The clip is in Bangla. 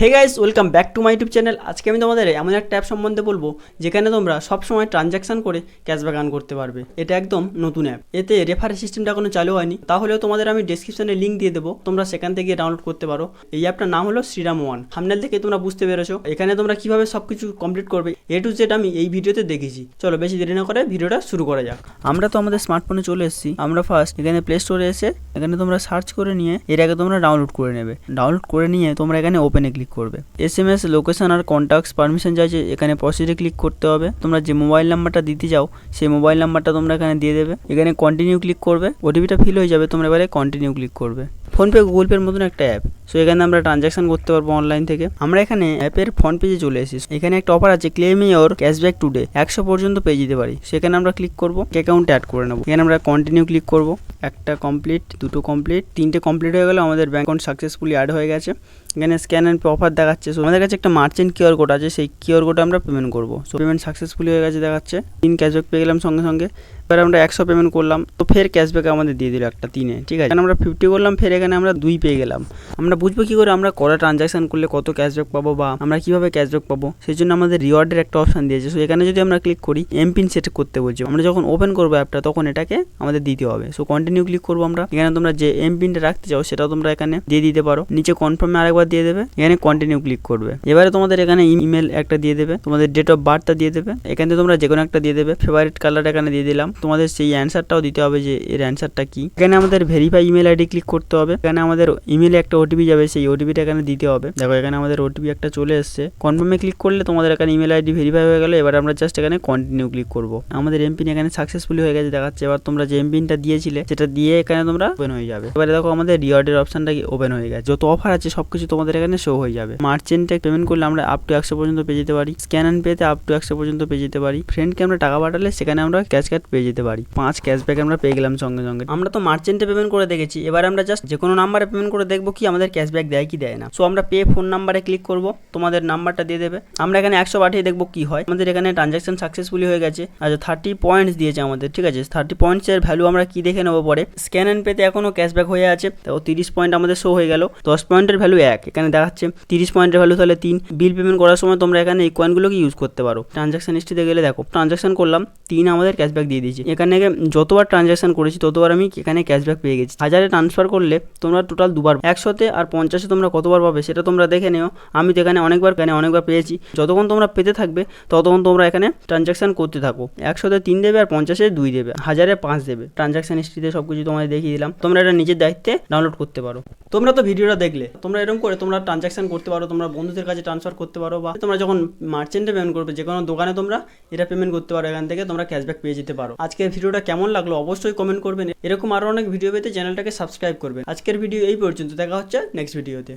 Hey guys welcome back to my YouTube channel আজকে আমি তোমাদের এমন একটা অ্যাপ সম্বন্ধে বলব, যেখানে তোমরা সব সময় ট্রানজ্যাকশন করে ক্যাশব্যাক আর্ন করতে পারবে। এটা একদম নতুন অ্যাপ এতে রেফারেল সিস্টেমটা এখনও চালু হয়নি। তাহলেও তোমাদের আমি ডেসক্রিপশনে লিঙ্ক দিয়ে দেবো। তোমরা সেখান থেকে ডাউনলোড করতে পারো। এই অ্যাপটার নাম হলো শ্রীরাম ওয়ান সামনের থেকে তোমরা বুঝতে পেরেছ। এখানে তোমরা কীভাবে সব কিছু কমপ্লিট করবে এ টু জেড আমি এই ভিডিওতে দেখেছি। চলো বেশি দেরি না করে ভিডিওটা শুরু করা যাক। আমরা তো আমাদের স্মার্টফোনে চলে এসেছি। আমরা ফার্স্ট এখানে প্লে স্টোরে এসে এখানে তোমরা সার্চ করে নিয়ে, এর আগে তোমরা ডাউনলোড করে নেবে। ডাউনলোড করে নিয়ে তোমরা এখানে ওপেনে ক্লিক করবে। এস এম এস লোকেশন আর কন্ট্যাক্টস পারমিশন চাইছে এখানে প্রসিডে ক্লিক করতে হবে। তোমরা যে মোবাইল নাম্বারটা দিতে যাও সেই মোবাইল নাম্বারটা তোমরা এখানে দিয়ে দেবে। এখানে কন্টিনিউ ক্লিক করবে। ওটিপিটা ফিল হয়ে যাবে, তোমরা এবারে কন্টিনিউ ক্লিক করবে। ফোনপে গুগল পের মতন একটা অ্যাপ সো এখানে আমরা ট্রানজাকশন করতে পারব অনলাইন থেকে। আমরা এখানে অ্যাপের ফ্রন্ট পেজে চলে এসেছি। এখানে একটা অফার আছে ক্লেম ইওর ক্যাশব্যাক টুডে একশো পর্যন্ত পেয়ে যেতে পারি। সেখানে আমরা ক্লিক করব অ্যাকাউন্টে অ্যাড করে নেব। এখানে আমরা কন্টিনিউ ক্লিক করব। একটা কমপ্লিট দুটো কমপ্লিট তিনটে কমপ্লিট হয়ে গেলে আমাদের ব্যাঙ্ক অ্যাকাউন্ট সাকসেসফুলি অ্যাড হয়ে গেছে। এখানে স্ক্যান অ্যান্ড অফার দেখাচ্ছে। সো আমাদের কাছে একটা মার্চেন্ট কিউআর কোড আছে, সেই কিউআর কোডে আমরা পেমেন্ট করব। সো পেমেন্ট সাকসেসফুলি হয়ে গেছে দেখাচ্ছে। তিন ক্যাশব্যাক পেয়ে গেলাম সঙ্গে সঙ্গে। এবার আমরা একশো পেমেন্ট করলাম। তো ফের ক্যাশব্যাক আমাদের দিয়ে দিল একটা তিনে, ঠিক আছে? আমরা ফিফটি করলাম, ফের এখানে আমরা দুই পেয়ে গেলাম। আমরা বুঝব কী করে? আমরা কটা ট্রানজাকশন করলে কত ক্যাশব্যাক পাবো বা আমরা কীভাবে ক্যাশব্যাক পাবো? সেই জন্য আমাদের রিওয়ার্ডের একটা অপশান দিয়েছে। সো এখানে যদি আমরা ক্লিক করি এমপিন সেট করতে বলছি। আমরা যখন ওপেন করব অ্যাপটা তখন এটাকে আমাদের দিতে হবে। সো কন্টিনিউ ক্লিক করব আমরা। এখানে তোমরা যে এমপিনটা রাখতে চাও, সেটাও তোমরা এখানে দিয়ে দিতে পারো। নিচে কনফার্মে আরেকবার দিয়ে দেবে। এখানে কন্টিনিউ ক্লিক করবে। এবারে তোমাদের এখানে ইমেল একটা দিয়ে দেবে। তোমাদের ডেট অফ বার্থটা দিয়ে দেবে। এখানে তোমরা যে কোনো একটা দিয়ে দেবে। ফেভারিট কালার এখানে দিয়ে দিলাম। তোমাদের সেই অ্যান্সারটাও দিতে হবে যে এর অ্যান্সারটা কি। এখানে আমাদের ভেরিফাই ইমেল আইডি ক্লিক করতে হবে। এখানে আমাদের ইমেলে একটা ওটিপি যাবে, সেই ওটিপিটা এখানে দিতে হবে। দেখো, এখানে আমাদের ওটিপি একটা চলে এসছে। কনফার্মে ক্লিক করলে তোমাদের এখানে ইমেল আইডি ভেরিফাই হয়ে গেলে। এবার আমরা জাস্ট এখানে কন্টিনিউ ক্লিক করব। আমাদের এমপিন এখানে সাকসেসফুলি হয়ে গেছে, দেখাচ্ছে। এবার তোমরা যে এমপিনটা দিয়েছিলে সেটা দিয়ে এখানে তোমরা ওপেন হয়ে যাবে। এবারে দেখো আমাদের রিওয়ার্ডের অপশনটা ওপেন হয়ে গেছে। যত অফার আছে, সবকিছু তোমাদের এখানে শো হয়ে যাবে। মার্চেন্টে পেমেন্ট করলে আমরা আপ টু একশো পর্যন্ত পেয়ে যেতে পারি। স্ক্যান অ্যান্ড পেতে আপ টু একশো পর্যন্ত পেয়ে যেতে পারি। ফ্রেন্ডকে আমরা টাকা পাঠালে সেখানে আমরা ক্যাশ কার্ড পেয়ে যেতে পারি। পাঁচ ক্যাশব্যাক আমরা পেয়ে গেলাম সঙ্গে সঙ্গে। আমরা তো মার্চেন্টে পেমেন্ট করে দেখেছি। এবার আমরা জাস্ট যে কোনো নাম্বারে পেমেন্ট করে দেখব কি, আমাদের ক্যাশব্যাক দেয় কি দেয় না। সো আমরা পে ফোন নাম্বারে ক্লিক করব। তোমাদের নাম্বারটা দিয়ে দেবে। আমরা এখানে একশো পাঠিয়ে দেখব কি হয়। আমাদের এখানে ট্রানজাকশন সাকসেসফুলি হয়ে গেছে। আচ্ছা থার্টি পয়েন্টস দিয়েছে আমাদের, ঠিক আছে? থার্টি পয়েন্টসের ভ্যালু আমরা কি দেখে নেব পরে স্ক্যান অ্যান্ড পেতে এখনও ক্যাশব্যাক হয়ে আছে তো তিরিশ পয়েন্ট আমাদের শো হয়ে গেল। দশ পয়েন্টের ভ্যালু এক, এখানে দেখাচ্ছে তিরিশ পয়েন্টের ভ্যালু তাহলে তিন। বিল পেমেন্ট করার সময় তোমরা এখানে এই কয়েনগুলোকে ইউজ করতে পারো। ট্রানজাকশন হিস্ট্রিতে গেলে দেখো ট্রানজাকশন করলাম, তিন আমাদের ক্যাশব্যাক দিয়ে দিয়েছি। এখানে যতবার ট্রানজাকশন করেছি, ততবার আমি এখানে ক্যাশব্যাক পেয়ে গেছি। হাজারে ট্রান্সফার করলে তোমরা টোটাল দুবার, একশোতে আর পঞ্চাশে তোমরা কতবার পাবে সেটা তোমরা দেখে নিও। আমি তো এখানে অনেকবার এখানে অনেকবার পেয়েছি। যতক্ষণ তোমরা পেতে থাকবে, ততক্ষণ তোমরা এখানে ট্রানজাকশন করতে থাকো। একশোতে তিন দেবে আর পঞ্চাশে দুই দেবে, হাজারে পাঁচ দেবে। ট্রানজাকশন হিস্ট্রিতে সব কিছু তোমাদের দেখিয়ে দিলাম। তোমরা এটা নিজের দায়িত্বে ডাউনলোড করতে পারো। তোমরা তো ভিডিওটা দেখলে। তোমরা এরকম করে তোমরা ট্রানজাকশন করতে পারো, তোমরা বন্ধুদের কাছে ট্রান্সফার করতে পারো বা তোমরা যখন মার্চেন্টে পেমেন্ট করবে যে কোনো দোকানে তোমরা এটা পেমেন্ট করতে পারো, এখান থেকে তোমরা ক্যাশব্যাক পেয়ে যেতে পারো। আজকের ভিডিওটা কেমন লাগল অবশ্যই কমেন্ট করবেন। এরকম আরও অনেক ভিডিও পেতে চ্যানেলটাকে সাবস্ক্রাইব করবেন। আজকের ভিডিও এই পর্যন্ত। দেখা হচ্ছে নেক্সট ভিডিওতে